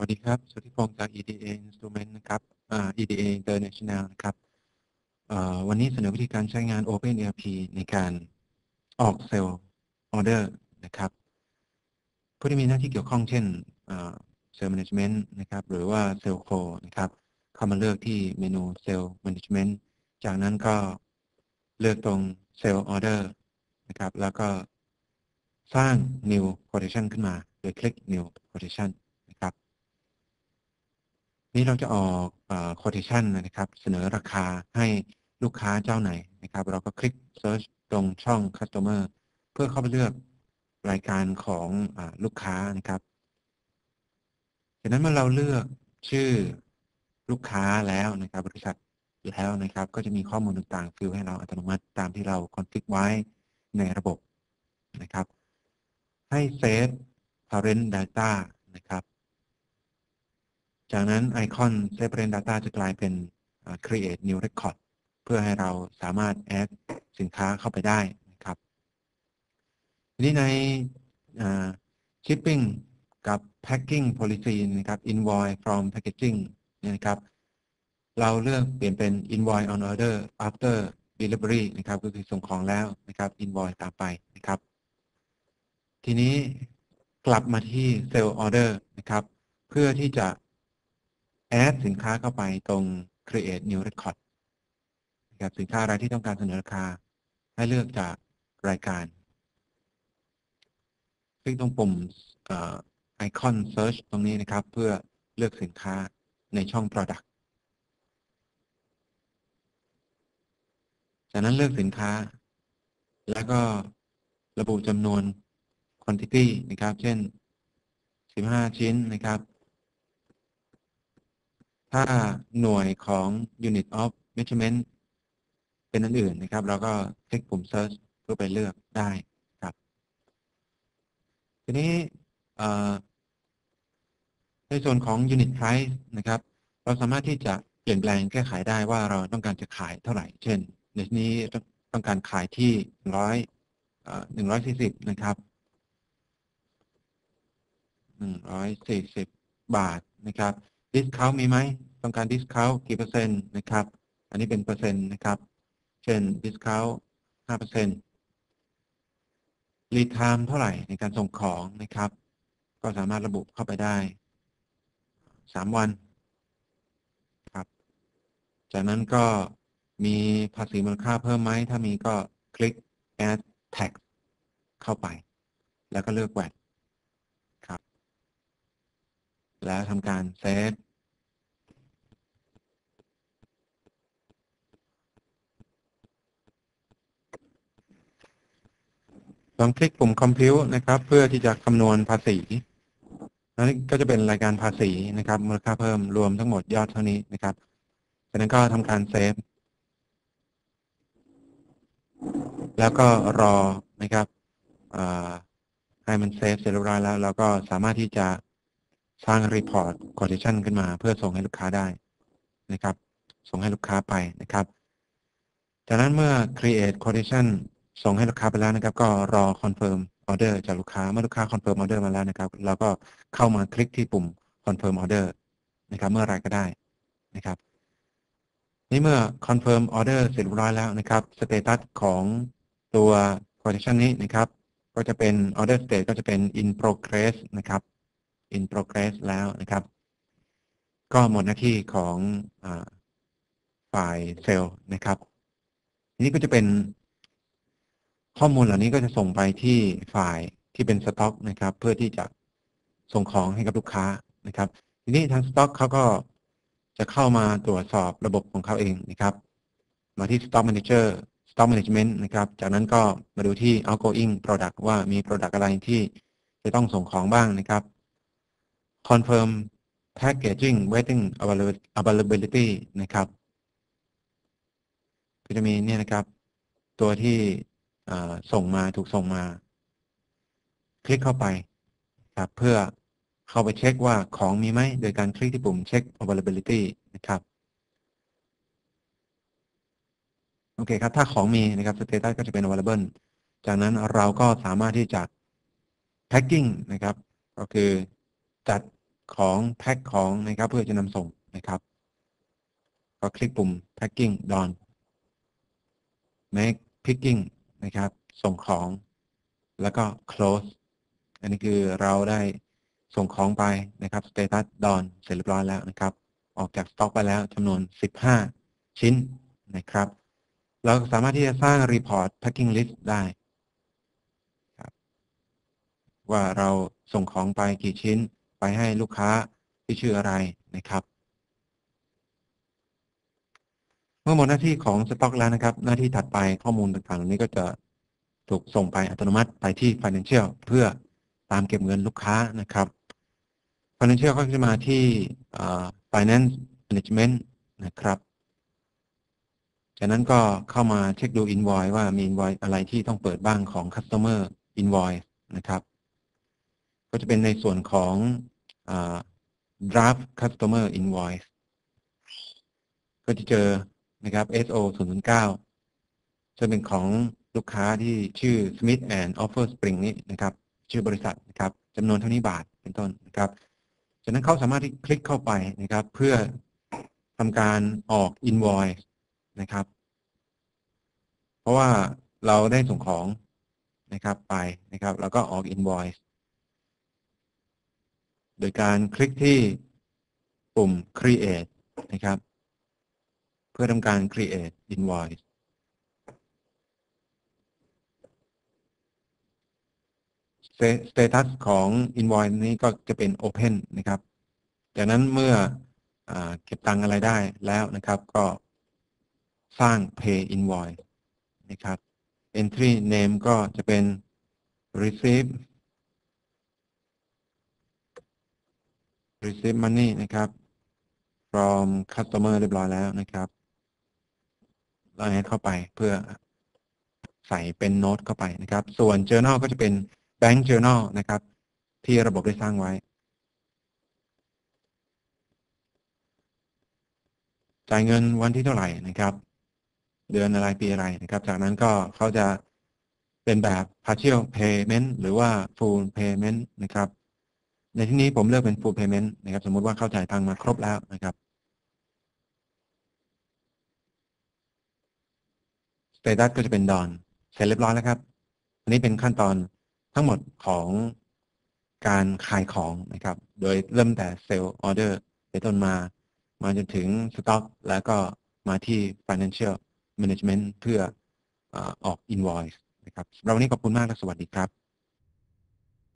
วัสดีครับ สุทธิพงศ์จาก EDA Instrument นะครับ EDA International นะครับ วันนี้เสนอวิธีการใช้งาน OpenERP ในการออกเซลล์ออเดอร์นะครับผู้ที่มีหน้าที่เกี่ยวข้องเช่นเซลล์ Management นะครับ หรือว่าเซลล์โคนะครับ เข้ามาเลือกที่เมนูเซลล์ Management จากนั้นก็เลือกตรงเซลล์ออเดอร์นะครับ แล้วก็สร้าง new quotation ขึ้นมา โดยคลิก new quotation นะครับนี่เราจะออกเอ่อ quotation นะครับ เสนอราคาให้ลูกค้าเจ้าไหนนะครับ เราก็คลิก search ตรงช่อง customer เพื่อเข้าไปเลือกรายการของอลูกค้านะครับจากนั้นเมื่อเราเลือกชื่อลูกค้าแล้วนะครับ บริษัทแล้วนะครับ ก็จะมีข้อมูลต่างๆ ฟิลให้เราอัตโนมัติตามที่เราคอนฟิกไว้ในระบบนะครับ ให้เซฟ parent data นะครับ จากนั้นไอคอน Save Parent Data จะกลายเป็น Create New Record เพื่อให้เราสามารถ add สินค้าเข้าไปได้นะครับทีนี้ใน Shipping กับ Packing Policy นะครับ Invoice from Packaging เนี่ยนะครับ เราเลือกเปลี่ยนเป็น Invoice on Order after Delivery นะครับก็คือส่งของแล้วนะครับ Invoice ตามไปนะครับ ทีนี้กลับมาที่ Sell Order นะครับ เพื่อที่จะ add สินค้าเข้าไปตรง create new record นะครับสินค้าอะไรที่ต้องการเสนอราคา ให้เลือกจากรายการ คลิกตรงปุ่มไอคอน search ตรงนี้นะครับ เพื่อเลือกสินค้าในช่อง product จากนั้นเลือกสินค้า แล้วก็ระบุจำนวน quantity นะครับ เช่น 15 ชิ้นนะครับ ถ้าหน่วยของ unit of measurement เป็นอันอื่นนะครับ เราก็คลิกปุ่ม search เพื่อไปเลือกได้ครับ ทีนี้ในส่วนของ unit price นะครับ เราสามารถที่จะเปลี่ยนแปลงแก้ไขได้ว่าเราต้องการจะขายเท่าไหร่ เช่น ในนี้ต้องการขายที่ร้อยหนึ่งร้อยสี่สิบนะครับหนึ่งร้อยสี่สิบบาทนะครับ ดิสคาวมีไหมต้องการดิสคาวกี่เปอร์เซ็นต์นะครับ อันนี้เป็นเปอร์เซ็นต์นะครับ เช่นดิสคาวห้าเปอร์เซ็นต์รีทามเท่าไหร่ในการส่งของนะครับ ก็สามารถระบุเข้าไปได้สามวันครับ จากนั้นก็มีภาษีมูลค่าเพิ่มไหม ถ้ามีก็คลิก add tax เข้าไป แล้วก็เลือกแวดครับ แล้วทำการเซฟ ลองคลิกปุ่ม Compute นะครับ เพื่อที่จะคำนวณภาษีนั้นก็จะเป็นรายการภาษีนะครับมูลค่าเพิ่มรวมทั้งหมดยอดเท่านี้นะครับจากนั้นก็ทำการเซฟ แล้วก็รอนะครับให้มันเซฟเสร็จเรียบร้อยแล้ว เราก็สามารถที่จะสร้าง report quotation ขึ้นมา เพื่อส่งให้ลูกค้าได้นะครับ ส่งให้ลูกค้าไปนะครับ จากนั้นเมื่อ create quotation ส่งให้ลูกค้าไปแล้วนะครับ ก็รอ confirm order จากลูกค้าเมื่อลูกค้า confirm order มาแล้วนะครับ เราก็เข้ามาคลิกที่ปุ่ม confirm order นะครับ เมื่อไรก็ได้นะครับ นี่เมื่อ confirm order เสร็จเรียบร้อยแล้วนะครับ status ของตัว quotation นี้นะครับ ก็จะเป็น order state ก็จะเป็น in progress นะครับ in progress แล้วนะครับ ก็หมดหน้าที่ของฝ่ายเซลล์นะครับ นี้ก็จะเป็น ข้อมูลเหล่านี้ก็จะส่งไปที่ฝ่ายที่เป็นสต็อกนะครับ เพื่อที่จะส่งของให้กับลูกค้านะครับ ทีนี้ทางสต็อกเขาก็จะเข้ามาตรวจสอบระบบของเขาเองนะครับ มาที่ Stock Manager Stock Management นะครับ จากนั้นก็มาดูที่ outgoing product ว่ามี product อะไรที่จะต้องส่งของบ้างนะครับ Confirm Packaging Waiting Availability นะครับ ก็จะมีเนี่ยนะครับ ตัวที่ ส่งมาถูกส่งมา คลิกเข้าไปครับเพื่อเข้าไปเช็คว่าของมีไหมโดยการคลิกที่ปุ่มเช็ค availability นะครับโอเคครับ ถ้าของมีนะครับ status ก็จะเป็น available จากนั้นเราก็สามารถที่จะ packing นะครับ ก็คือจัดของแพ็คของนะครับ เพื่อจะนำส่งนะครับ ก็คลิกปุ่ม packing done make picking นะครับ ส่งของ แล้วก็ close อันนี้คือเราได้ส่งของไปนะครับ status done เสร็จเรียบร้อยแล้วนะครับ ออกจากสต็อกไปแล้วจำนวน 15 ชิ้นนะครับ เราสามารถที่จะสร้าง report packing list ได้ครับว่าเราส่งของไปกี่ชิ้นไปให้ลูกค้าที่ชื่ออะไรนะครับ เมื่อหมดหน้าที่ของสต็อกแล้วนะครับ หน้าที่ถัดไปข้อมูลต่างๆเหล่านี้ก็จะถูกส่งไปอัตโนมัติไปที่ Financial เพื่อตามเก็บเงินลูกค้านะครับ Financial ก็จะมาที่ Finance Management นะครับจากนั้นก็เข้ามาเช็คดู Invoice ว่ามี Invoice อะไรที่ต้องเปิดบ้างของ Customer Invoice นะครับ ก็จะเป็นในส่วนของ Draft Customer Invoice ก็จะเจอ นะครับ SO 009ซึ่งเป็นของลูกค้าที่ชื่อ Smith and Offer Spring นี้นะครับ ชื่อบริษัทนะครับจำนวนเท่านี้บาทเป็นต้นนะครับจากนั้นเขาสามารถที่คลิกเข้าไปนะครับ เพื่อทำการออก invoice นะครับ เพราะว่าเราได้ส่งของนะครับไปนะครับ แล้วก็ออก invoice โดยการคลิกที่ปุ่ม create นะครับ พื่อทำการ create invoice status ของ invoice นี้ก็จะเป็น open นะครับ จากนั้นเมื่ออเก็บตังอะไรได้แล้วนะครับก็สร้าง pay invoice นะครับ entry name ก็จะเป็น receive receive money นะครับ from customer เรียบร้อยแล้วนะครับ เราให้เข้าไปเพื่อใส่เป็นโน้ตเข้าไปนะครับ ส่วน journal ก็จะเป็น Bank Journal นะครับ ที่ระบบได้สร้างไว้ จ่ายเงินวันที่เท่าไหร่นะครับ เดือนอะไรปีอะไรนะครับ จากนั้นก็เขาจะเป็นแบบ partial payment หรือว่า full payment นะครับ ในที่นี้ผมเลือกเป็น full payment นะครับ สมมติว่าเข้าจ่ายตังมาครบแล้วนะครับ status ก็จะเป็น don เสร็จเรียบร้อยแล้วครับ อันนี้เป็นขั้นตอนทั้งหมดของการขายของนะครับ โดยเริ่มแต่เซลล์ออเดอร์เป็นต้นมา มาจนถึงสต็อกแล้วก็มาที่ financial management เพื่อออก invoice นะครับเราวันนี้ขอบคุณมากและสวัสดีครับ